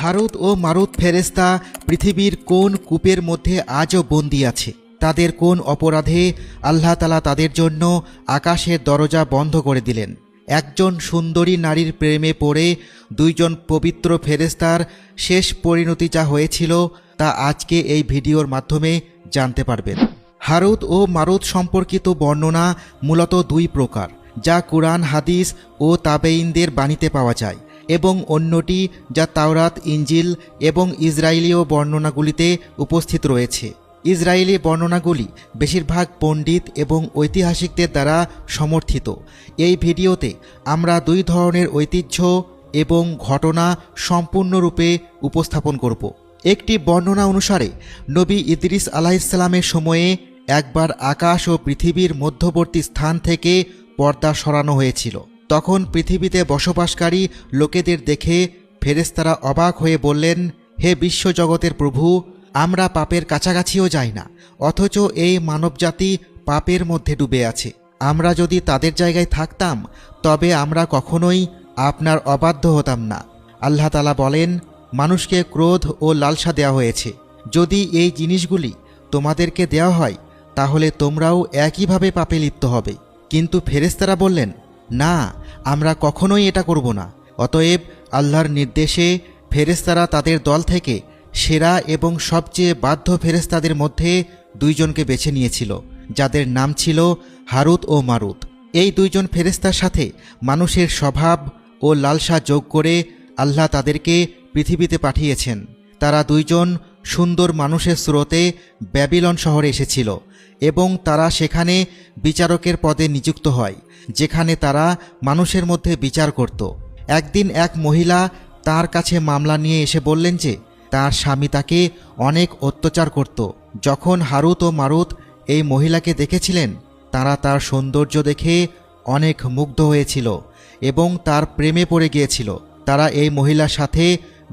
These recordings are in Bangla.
হারুত ও মারুত ফেরেস্তা পৃথিবীর কোন কূপের মধ্যে আজও বন্দী আছে? তাদের কোন অপরাধে আল্লাহ তালা তাদের জন্য আকাশের দরজা বন্ধ করে দিলেন? একজন সুন্দরী নারীর প্রেমে পড়ে দুইজন পবিত্র ফেরেস্তার শেষ পরিণতি যা হয়েছিল তা আজকে এই ভিডিওর মাধ্যমে জানতে পারবেন। হারুত ও মারুত সম্পর্কিত বর্ণনা মূলত দুই প্রকার, যা কুরআন, হাদিস ও তাবেইনদের বাণীতে পাওয়া যায়। এবং অন্যটি যা তাওরাত ইঞ্জিল এবং ইসরায়েলীয় বর্ণনাগুলিতে উপস্থিত রয়েছে। ইসরায়েলি বর্ণনাগুলি বেশিরভাগ পণ্ডিত এবং ঐতিহাসিকদের দ্বারা সমর্থিত। এই ভিডিওতে আমরা দুই ধরনের ঐতিহ্য এবং ঘটনা সম্পূর্ণরূপে উপস্থাপন করব। একটি বর্ণনা অনুসারে, নবী ইদ্রিস আলাহিসাল্লামের সময়ে একবার আকাশ ও পৃথিবীর মধ্যবর্তী স্থান থেকে পর্দা সরানো হয়েছিল। তখন পৃথিবীতে বসবাসকারী লোকেদের দেখে ফেরেস্তারা অবাক হয়ে বললেন, হে বিশ্বজগতের প্রভু, আমরা পাপের কাছাকাছিও যাই না, অথচ এই মানবজাতি পাপের মধ্যে ডুবে আছে। আমরা যদি তাদের জায়গায় থাকতাম, তবে আমরা কখনোই আপনার অবাধ্য হতাম না। আল্লাহ তালা বলেন, মানুষকে ক্রোধ ও লালসা দেওয়া হয়েছে। যদি এই জিনিসগুলি তোমাদেরকে দেওয়া হয়, তাহলে তোমরাও একইভাবে পাপে লিপ্ত হবে। কিন্তু ফেরেস্তারা বললেন না, আমরা কখনোই এটা করব না। অতএব আল্লাহর নির্দেশে ফেরেস্তারা তাদের দল থেকে সেরা এবং সবচেয়ে বাধ্য ফেরেস্তাদের মধ্যে দুইজনকে বেছে নিয়েছিল, যাদের নাম ছিল হারুত ও মারুত। এই দুইজন ফেরেস্তার সাথে মানুষের স্বভাব ও লালসা যোগ করে আল্লাহ তাদেরকে পৃথিবীতে পাঠিয়েছেন। তারা দুইজন সুন্দর মানুষের স্রোতে ব্যাবিলন শহরে এসেছিল। এবং তারা সেখানে বিচারকের পদে নিযুক্ত হয়, যেখানে তারা মানুষের মধ্যে বিচার করত। একদিন এক মহিলা তার কাছে মামলা নিয়ে এসে বললেন যে, তার স্বামী তাকে অনেক অত্যাচার করত। যখন হারুত ও মারুত এই মহিলাকে দেখেছিলেন, তারা তার সৌন্দর্য দেখে অনেক মুগ্ধ হয়েছিল এবং তার প্রেমে পড়ে গিয়েছিল। তারা এই মহিলার সাথে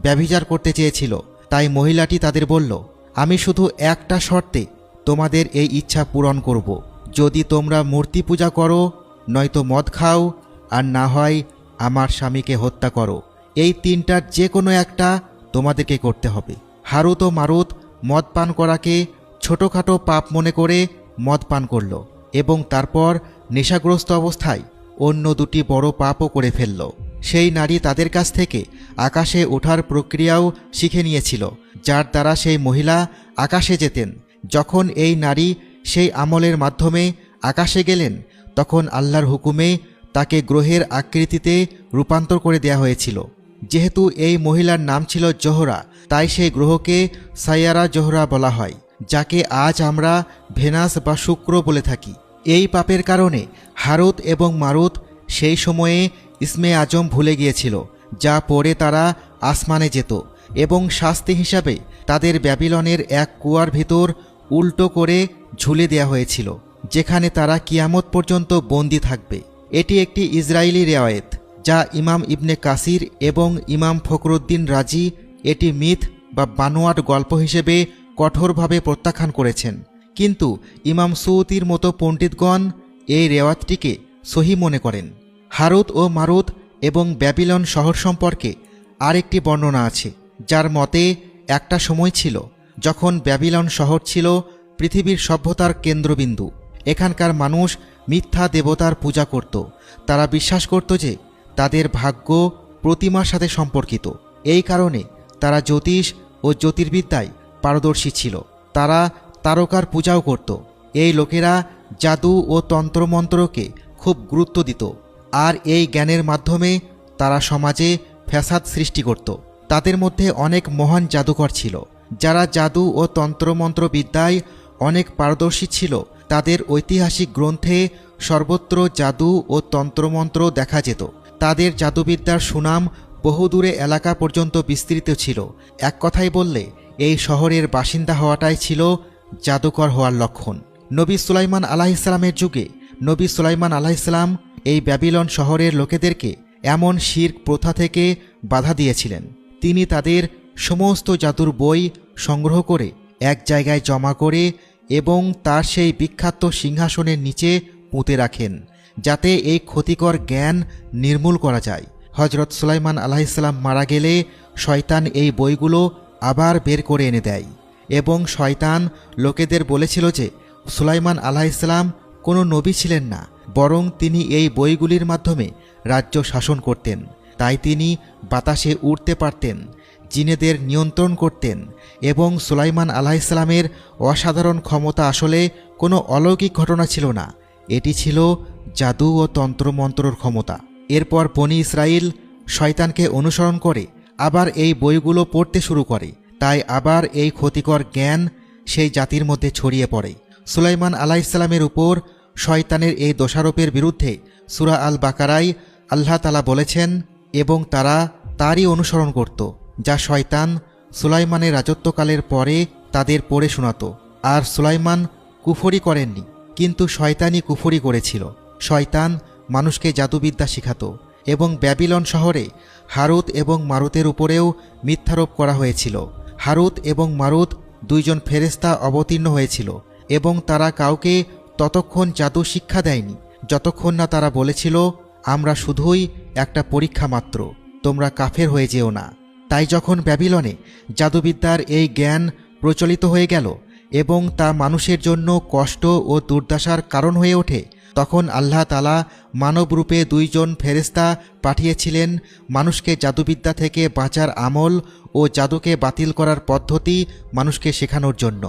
ব্যভিচার করতে চেয়েছিল। তাই মহিলাটি তাদের বলল, আমি শুধু একটা শর্তে তোমাদের এই ইচ্ছা পূরণ করব। যদি তোমরা মূর্তি পূজা করো, নয়তো মদ খাও, আর না হয় আমার স্বামীকে হত্যা করো। এই তিনটার যে কোনো একটা তোমাদেরকে করতে হবে। হারুত ও মারুত মদ পান করাকে ছোটোখাটো পাপ মনে করে মদ পান করল এবং তারপর নেশাগ্রস্ত অবস্থায় অন্য দুটি বড় পাপও করে ফেলল। সেই নারী তাদের কাছ থেকে আকাশে ওঠার প্রক্রিয়াও শিখে নিয়েছিল, যার দ্বারা সেই মহিলা আকাশে যেতেন। যখন এই নারী সেই আমলের মাধ্যমে আকাশে গেলেন, তখন আল্লাহর হুকুমে তাকে গ্রহের আকৃতিতে রূপান্তর করে দেয়া হয়েছিল। যেহেতু এই মহিলার নাম ছিল জোহরা, তাই সেই গ্রহকে সাইয়ারা জোহরা বলা হয়, যাকে আজ আমরা ভেনাস বা শুক্র বলে থাকি। এই পাপের কারণে হারুত এবং মারুত সেই সময়ে ইসমে আজম ভুলে গিয়েছিল, যা পরে তারা আসমানে যেত এবং শাস্তি হিসাবে তাদের ব্যাবিলনের এক কুয়ার ভিতর উল্টো করে ঝুলে দেয়া হয়েছিল, যেখানে তারা কিয়ামত পর্যন্ত বন্দি থাকবে। এটি একটি ইসরায়েলি রেওয়ায়েত, যা ইমাম ইবনে কাসির এবং ইমাম ফখরুদ্দিন রাজি এটি মিথ বা বানোয়াট গল্প হিসেবে কঠোরভাবে প্রত্যাখ্যান করেছেন। কিন্তু ইমাম সৌতির মতো পণ্ডিতগণ এই রেওয়াতটিকে সহি মনে করেন। হারুত ও মারুত এবং ব্যাবিলন শহর সম্পর্কে আরেকটি বর্ণনা আছে, যার মতে একটা সময় ছিল যখন ব্যাবিলন শহর ছিল পৃথিবীর সভ্যতার কেন্দ্রবিন্দু, এখানকার মানুষ মিথ্যা দেবতার পূজা করত। তারা বিশ্বাস করত যে তাদের ভাগ্য প্রতিমার সাথে সম্পর্কিত। এই কারণে তারা জ্যোতিষ ও জ্যোতির্বিদ্যায় পারদর্শী ছিল। তারা তারকার পূজাও করত। এই লোকেরা জাদু ও তন্ত্রমন্ত্রকে খুব গুরুত্ব দিত। আর এই জ্ঞানের মাধ্যমে তারা সমাজে ফ্যাসাদ সৃষ্টি করত। তাদের মধ্যে অনেক মহান জাদুকর ছিল। যারা জাদু ও তন্ত্রমন্ত্র বিদ্যায় অনেক পারদর্শী ছিল, তাদের ঐতিহাসিক গ্রন্থে সর্বত্র জাদু ও তন্ত্রমন্ত্র দেখা যেত। তাদের জাদুবিদ্যার সুনাম বহুদূরে এলাকা পর্যন্ত বিস্তৃত ছিল। এক কথাই বললে, এই শহরের বাসিন্দা হওয়াটাই ছিল জাদুকর হওয়ার লক্ষণ। নবী সুলাইমান আলাহিসাল্লামের যুগে নবী সুলাইমান আলাহিসাল্লাম এই ব্যাবিলন শহরের লোকেদেরকে এমন শির্ক প্রথা থেকে বাধা দিয়েছিলেন। তিনি তাদের সমস্ত জাদুর বই সংগ্রহ করে এক জায়গায় জমা করে এবং তার সেই বিখ্যাত সিংহাসনের নিচে পুঁতে রাখেন, যাতে এই ক্ষতিকর জ্ঞান নির্মূল করা যায়। হজরত সুলাইমান আলাহিসাল্লাম মারা গেলে শয়তান এই বইগুলো আবার বের করে এনে দেয় এবং শয়তান লোকেদের বলেছিল যে, সুলাইমান আলাহ ইসলাম কোনো নবী ছিলেন না, বরং তিনি এই বইগুলির মাধ্যমে রাজ্য শাসন করতেন। তাই তিনি বাতাসে উড়তে পারতেন জিনেদের নিয়ন্ত্রণ করতেন এবং সুলাইমান আলাহ ইসলামের অসাধারণ ক্ষমতা আসলে কোনো অলৌকিক ঘটনা ছিল না। এটি ছিল জাদু ও তন্ত্রমন্ত্রর ক্ষমতা। এরপর বনি ইসরাইল শয়তানকে অনুসরণ করে, আবার এই বইগুলো পড়তে শুরু করে। তাই আবার এই ক্ষতিকর জ্ঞান সেই জাতির মধ্যে ছড়িয়ে পড়ে। সুলাইমান আলাহ ইসলামের উপর শয়তানের এই দোষারোপের বিরুদ্ধে সুরা আল বাকারাই আল্লাহ তালা বলেছেন, এবং তারা তারই অনুসরণ করত। যা শয়তান সুলাইমানের রাজত্বকালের পরে তাদের পড়ে শোনাত, আর সুলাইমান কুফরি করেননি, কিন্তু শয়তানই কুফরি করেছিল। শয়তান মানুষকে জাদুবিদ্যা শিখাত, এবং ব্যাবিলন শহরে হারুত এবং মারুতের উপরেও মিথ্যারোপ করা হয়েছিল। হারুত এবং মারুত দুইজন ফেরেস্তা অবতীর্ণ হয়েছিল, এবং তারা কাউকে ততক্ষণ জাদু শিক্ষা দেয়নি। যতক্ষণ না তারা বলেছিল, আমরা শুধুই একটা পরীক্ষা মাত্র, তোমরা কাফের হয়ে যেও না। তাই যখন ব্যাবিলনে জাদুবিদ্যার এই জ্ঞান প্রচলিত হয়ে গেল এবং তা মানুষের জন্য কষ্ট ও দুর্দশার কারণ হয়ে ওঠে, তখন আল্লাহ তালা মানবরূপে দুইজন ফেরেস্তা পাঠিয়েছিলেন মানুষকে জাদুবিদ্যা থেকে বাঁচার আমল ও জাদুকে বাতিল করার পদ্ধতি মানুষকে শেখানোর জন্য,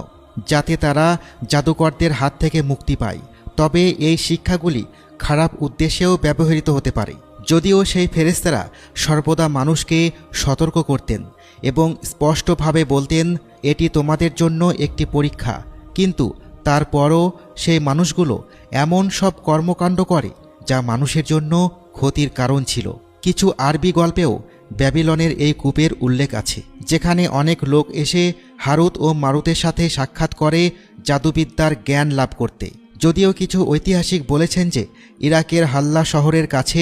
যাতে তারা জাদুকরদের হাত থেকে মুক্তি পায়। তবে এই শিক্ষাগুলি খারাপ উদ্দেশ্যেও ব্যবহৃত হতে পারে। যদিও সেই ফেরেস্তারা সর্বদা মানুষকে সতর্ক করতেন এবং স্পষ্টভাবে বলতেন, এটি তোমাদের জন্য একটি পরীক্ষা। কিন্তু তারপরও সেই মানুষগুলো এমন সব কর্মকাণ্ড করে যা মানুষের জন্য ক্ষতির কারণ ছিল। কিছু আরবি গল্পেও ব্যাবিলনের এই কূপের উল্লেখ আছে, যেখানে অনেক লোক এসে হারুত ও মারুতের সাথে সাক্ষাৎ করে জাদুবিদ্যার জ্ঞান লাভ করতে। যদিও কিছু ঐতিহাসিক বলেছেন যে, ইরাকের হাল্লা শহরের কাছে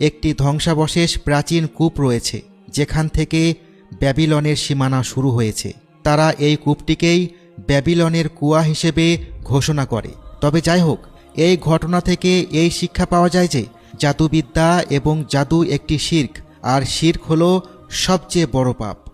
একটি ধ্বংসাবশেষ প্রাচীন কূপ রয়েছে, যেখান থেকে ব্যাবিলনের সীমানা শুরু হয়েছে। তারা এই কূপটিকেই ব্যাবিলনের কুয়া হিসেবে ঘোষণা করে। তবে যাই হোক, এই ঘটনা থেকে এই শিক্ষা পাওয়া যায় যে, জাদুবিদ্যা এবং জাদু একটি শির্ক, আর শির্ক হল সবচেয়ে বড় পাপ।